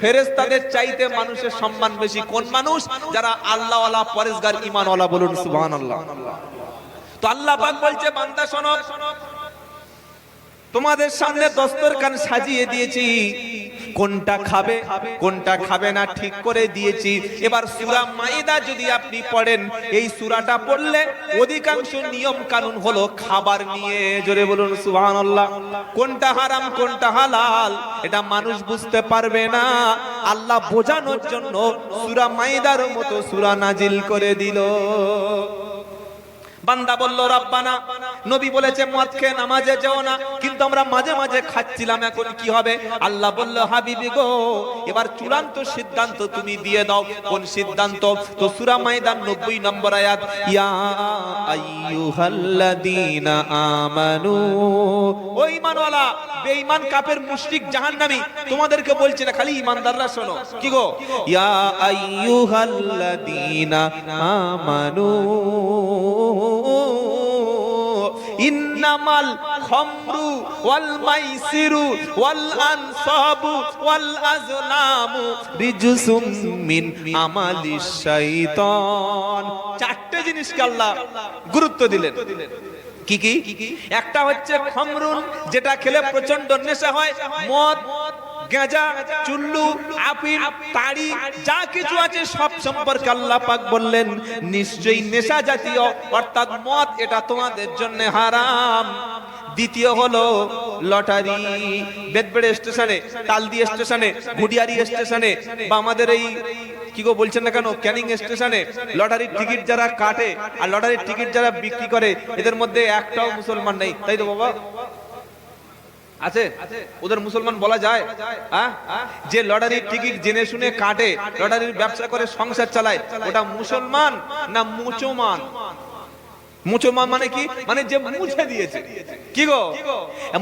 ফেরেশতাদের চাইতে মানুষের সম্মান বেশি কোন মানুষ? যারা আল্লাহওয়ালা, পরেশগার ইমানওয়ালা বলুন, সুবহানাল্লাহ। তো আল্লাহ পাক বলছে, বান্দা শোনো, তোমাদের সামনে দস্তরখান সাজিয়ে দিয়েছি। কোনটা খাবে কোনটা খাবে না ঠিক করে দিয়েছি। এবার সুরা মাইদা যদি আপনি পড়েন, এই সুরাটা পড়লে অধিকাংশ নিয়ম কানুন হলো খাবার নিয়ে। জোরে বলুন, সুবহানাল্লাহ। কোনটা হারাম, কোনটা হালাল, এটা মানুষ বুঝতে পারবে না। আল্লাহ বোঝানোর জন্য সুরা মাইদার মতো সুরা নাজিল করে দিল। বান্দা বলল, রব্বানা নবী বলেছে, মদ খেয়ে নামাজে যেও না। কিন্তু আমরা মাঝে মাঝে খাচ্ছিলাম, এখন কি হবে? আল্লাহ বলল, হাবিবি গো, এবার চূড়ান্ত সিদ্ধান্ত তুমি দিয়ে দাও। কোন সিদ্ধান্ত? তো সূরা মাইদান 90 নম্বর আয়াত, ইয়া আইয়ুহাল্লাযীনা আমানু ও ঈমানওয়ালা, বেঈমান, কাফের, মুশরিক, জাহান্নামী, তোমাদেরকে বলছি না, খালি ঈমানদাররা শোনো। কি গো? ইয়া আইয়ুহাল্লাযীনা আমানু ইন্নামাল খমরু ওয়াল মাইসিরু ওয়াল আনসাবু ওয়াল মিন আমালিশ শাইতান। চারটে জিনিসকে আল্লাহ গুরুত্ব দিলেন। কি কি? একটা হচ্ছে খমরুন, যেটা খেলে প্রচণ্ড নেশা হয়, মদ গাঁজা, চুল্লু আফিম তাড়ি যা কিছু আছে সব সম্পর্কে আল্লাহ পাক বললেন। নিশ্চয়ই নেশা জাতীয়, অর্থাৎ মদ, এটা তোমাদের জন্য হারাম। দ্বিতীয় হলো লটারি বেদবেড়ে স্টেশনে তালদি স্টেশনে, গুডিয়ারি স্টেশনে, বা আমাদের এই, কি গো বলছেন না কেন, ক্যানিং স্টেশনে, লটারির টিকিট যারা কাটে, আর লটারির টিকিট যারা বিক্রি করে, এদের মধ্যে একটাও মুসলমান নেই। তাই তো বাবা? আছে? ওদের মুসলমান বলা যায়? যে লটারির টিকিট জেনে শুনে কাটে, লটারির ব্যবসা করে সংসার চালায়, ওটা মুসলমান না মুসলমান মানে কি? মানে যে মুছে দিয়েছে। কি গো?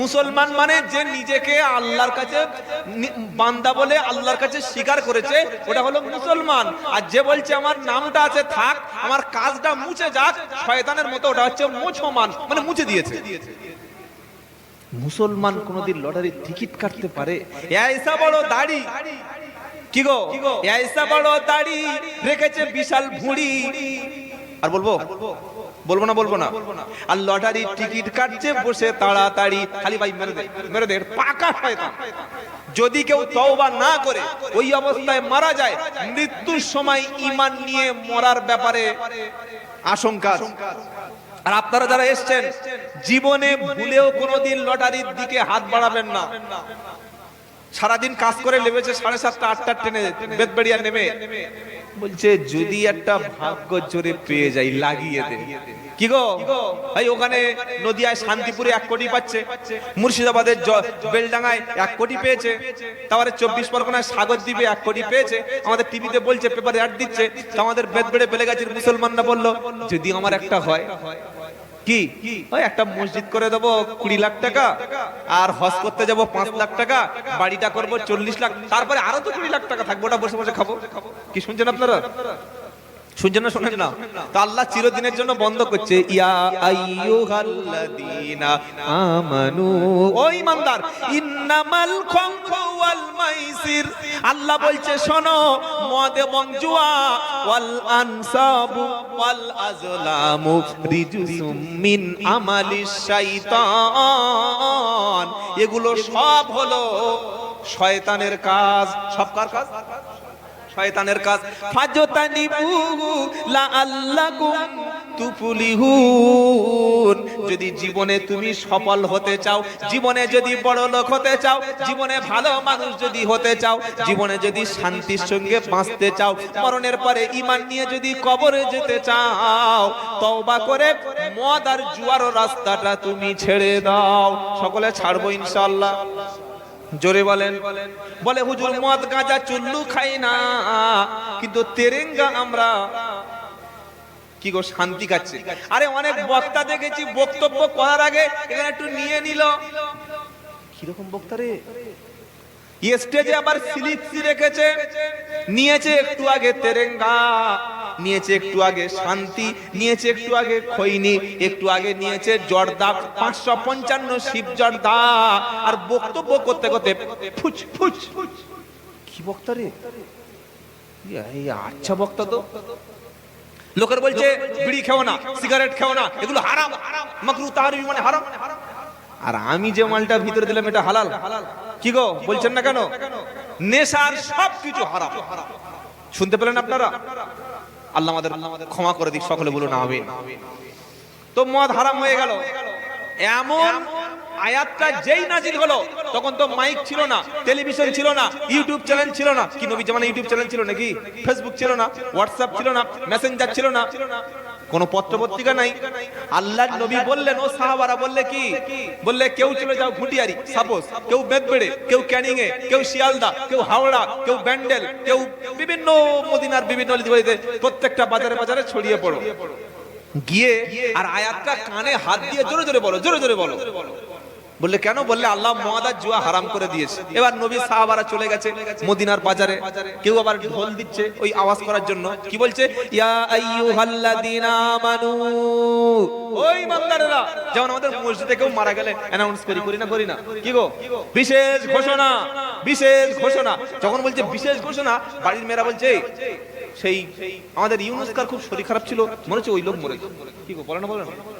মুসলমান মানে যে নিজেকে আল্লাহর কাছে বান্দা বলে আল্লাহর কাছে স্বীকার করেছে, ওটা হলো মুসলমান। আর যে বলছে, আমার নামটা আছে, থাক, আমার কাজটা মুছে যাক, শয়তানের মতো, ওটা হচ্ছে মুছমান। মানে মুছে দিয়েছে। মুসলমান কোনদিন লটারির টিকিট কাটতে পারে? এসা বড় দাড়ি। কি গো? এসা বড় দাড়ি রেখেছে বিশাল ভুঁড়ি। আর বলব? বলব না বলব না। আর লটারির টিকিট কাটছে বসে তাড়াতাড়ি। খালি ভাই মেরে দে মেরে দে পাকা শয়তান। যদি কেউ তওবা না করে, ওই অবস্থায় মারা যায়, মৃত্যুর সময় ঈমান নিয়ে মরার ব্যাপারে আশঙ্কা। আর আপনারা যারা এসছেন জীবনে ভুলেও কোনোদিন লটারির দিকে হাত বাড়াবেন না। সারাদিন কাজ করে নেমেছে সাড়ে সাতটা, আটটা ট্রেনে বেদবেড়িয়া নেমে। বলছে, যদি একটা ভাগ্য জোরে পেয়ে যাই, লাগিয়ে দে। কি গো? ভাই ওখানে নদিয়ায় শান্তিপুরে এক কোটি পাচ্ছে। মুর্শিদাবাদের বেলডাঙ্গায় এক কোটি পেয়েছে। তারপরে চব্বিশ পরগনায় সাগর দ্বীপে এক কোটি পেয়েছে। আমাদের টিভিতে বলছে, পেপারে অ্যাড দিচ্ছে। তো আমাদের বেদবেড়ে বেলেগাছির মুসলমানরা বলল, যদি আমার একটা হয় কি? ওই একটা মসজিদ করে দেবো কুড়ি লাখ টাকা, আর হজ করতে যাব পাঁচ লাখ টাকা, বাড়িটা করব চল্লিশ লাখ, তারপরে আরও তো কুড়ি লাখ টাকা থাকব, ওটা বসে বসে খাব। কি শুনছেন আপনারা? শুনছেন না, শোনেন না? তো আল্লাহ চিরদিনের জন্য বন্ধ করছে, ইয়া আইয়ুহাল্লাযীনা আমানু, ও ঈমানদার ইন্নামাল খামরু ওয়াল মাইসির আল্লাহ বলছে, শোনো, মদ এবং জুয়া, ওয়াল আনসাবু, ওয়াল আজলামু, রিজুসুম মিন আমালিশ শাইতান। এগুলো সব হলো শয়তানের কাজ। সব কার কাজ? শয়তানের কাজ। ফাজতানিবু লাআল্লাকুম তুফলিহুন। যদি জীবনে তুমি সফল হতে চাও, জীবনে যদি বড় লোক হতে চাও, জীবনে ভালো মানুষ যদি হতে চাও, জীবনে যদি শান্তির সঙ্গে বাঁচতে চাও, মরণের পরে ঈমান নিয়ে যদি কবরে যেতে চাও, তওবা করে মদ আর জুয়ার রাস্তাটা তুমি ছেড়ে দাও। সকলে ছাড়বো ইনশাআল্লাহ। জোরে বলেন। বলে, হুজুর, মদ, গাঁজা, চুল্লু খাই না। কিন্তু তেরেঙ্গা আমরা কি গো, শান্তি খাচ্ছে। আরে, অনেক বক্তা দেখেছি বক্তব্য করার আগে এখানে একটু নিয়ে নিল। কীরকম বক্তা রে? স্টেজে আবার স্লিপসি রেখেছে। নিয়েছে একটু আগে তেরেঙ্গা। নিয়েছে একটু আগে শান্তি, নিয়েছে একটু আগে খৈনি, একটু আগে নিয়েছে জর্দা, পাঁচশো পঞ্চান্ন শিব জর্দা। আর বক্তব্য করতে করতে ফুচ ফুচ। কি বক্তা রে? আচ্ছা বক্তা তো। লোকের বলছে, বিড়ি খেও না, সিগারেট খেও না, এগুলো হারাম। মাকরু তাহারি মানে হারাম। আর আমি যে মালটা ভিতরে দিলাম, এটা হালাল। কি গো, বলছেন না কেন? নেশার সব কিছু হারাম। শুনতে পেলেন আপনারা? আল্লাহ আমাদের ক্ষমা করে দিক, সকলে বলুন আমিন। তো মদ হারাম হয়ে গেল। এমন আয়াতটা যেই নাজিল হলো, তখন তো মাইক ছিল না টেলিভিশন ছিল না ইউটিউব চ্যানেল ছিল না। কি নবী জামানের ইউটিউব চ্যানেল ছিল নাকি? ফেসবুক ছিল না হোয়াটসঅ্যাপ ছিল না মেসেঞ্জার ছিল না। কোন পত্র পত্রিকা নাই। আল্লাহ নবী বললেন, ও সাহাবারা, বললে কি? বললে কেউ চলে যাও ঘুটিয়ারি সাপোজ কেউ বেদবেড়ে কেউ ক্যানিং এ কেউ শিয়ালদা, কেউ হাওড়া, কেউ ব্যান্ডেল, কেউ বিভিন্ন মদিনার বিভিন্ন প্রত্যেকটা বাজারে বাজারে ছড়িয়ে পড়ো। গিয়ে আর আয়াতটা কানে হাত দিয়ে জোরে জোরে বলো, জোরে জোরে বলো। বললে, কেন? বললে, আল্লাহ মহাদার জুয়া হারাম করে দিয়েছে। এবার নবী সাহাবারা চলে গেছে মদিনার বাজারে। কেউ আবার ঢোল দিচ্ছে ওই আওয়াজ করার জন্য। কি বলছে? ইয়া আমানু। ওই যেমন আমাদের মসজিদে কেউ মারা গেলে অ্যানাউন্স করি করি না করি না। কি গো? বিশেষ ঘোষণা বিশেষ ঘোষণা। যখন বলছে বিশেষ ঘোষণা, বাড়ির মেয়েরা বলছে, সেই, আমাদের ইউনুসকার খুব শরীর খারাপ ছিল? মনে হচ্ছে ওই লোক মরেছে। কি গো, বলে না বলে না?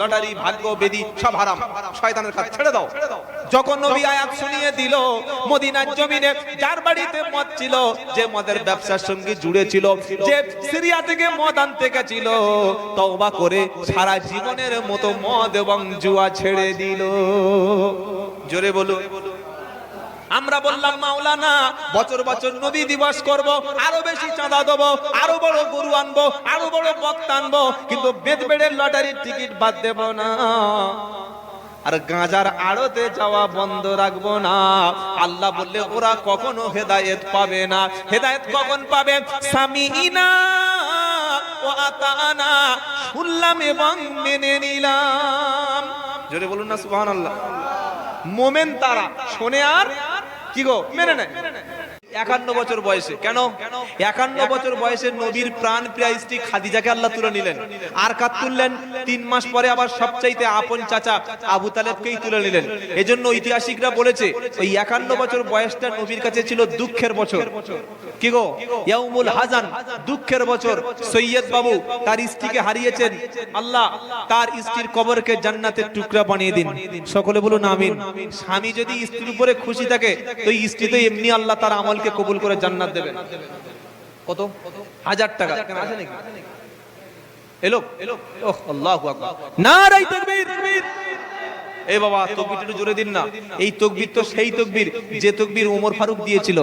লটারি, ভাগ্য, বেদি সব শয়তানের ছেড়ে দাও। যখন যার বাড়িতে মদ ছিল, যে মদের ব্যবসার সঙ্গে সিরিয়া থেকে মদ আনতে তওবা করে সারা জীবনের মতো মদ এবং জুয়া ছেড়ে দিল। জোরে বলো আমরা বললাম, মাওলানা, বছর বছর নবী দিবস করব, আরও বেশি চাঁদা দেবো, আরও বড় গরু আনব, আরও বড় বক্তা আনব, কিন্তু বেদ বেড়ের লটারির টিকিট বাদ দেব না। আর গাঁজার আড়তে যাওয়া বন্ধ রাখব না। আল্লাহ বললে, ওরা কখনো হেদায়েত পাবে না। হেদায়েত কখন পাবে? সামিনা ও আতানা, শুনলাম এবং মেনে নিলাম। জোরে বলুন না, সুবহানাল্লাহ। মোমেন তারা, শোনে আর কি গো মেনে নেয় একান্ন বছর বয়সে। কেন? একান্ন বছর বয়সে নবীর প্রাণ প্রিয় স্ত্রী খাদিজাকে আল্লাহ তুলে নিলেন। আর কার তুললেন, তিন মাস পরে আবার সবচাইতে আপন চাচা আবু তালেবকেই তুলে নিলেন। এজন্য ঐতিহাসিকরা বলেছে, ওই একান্ন বছর বয়সটা নবীর কাছে ছিল দুঃখের বছর। কি গো? ইয়াউমুল হাজান, দুঃখের বছর। সৈয়দ বাবু তার স্ত্রীকে হারিয়েছেন। আল্লাহ তার স্ত্রীর কবরকে জান্নাতের টুকরা বানিয়ে দিন। সকলে বলুন আমিন। স্বামী যদি স্ত্রীর উপরে খুশি থাকে, তো স্ত্রী তো এমনি আল্লাহ তার আমলকে কবুল করে জান্নাত দেবেন। কত? হাজার টাকা। আছে নাকি? এলো ওহ আল্লাহু আকবার। নারাই তাকবীর। এই বাবা তকবির একটু জোরে দিন না। এই তকবির তো সেই তকবির যে তকবির ওমর ফারুক দিয়েছিল।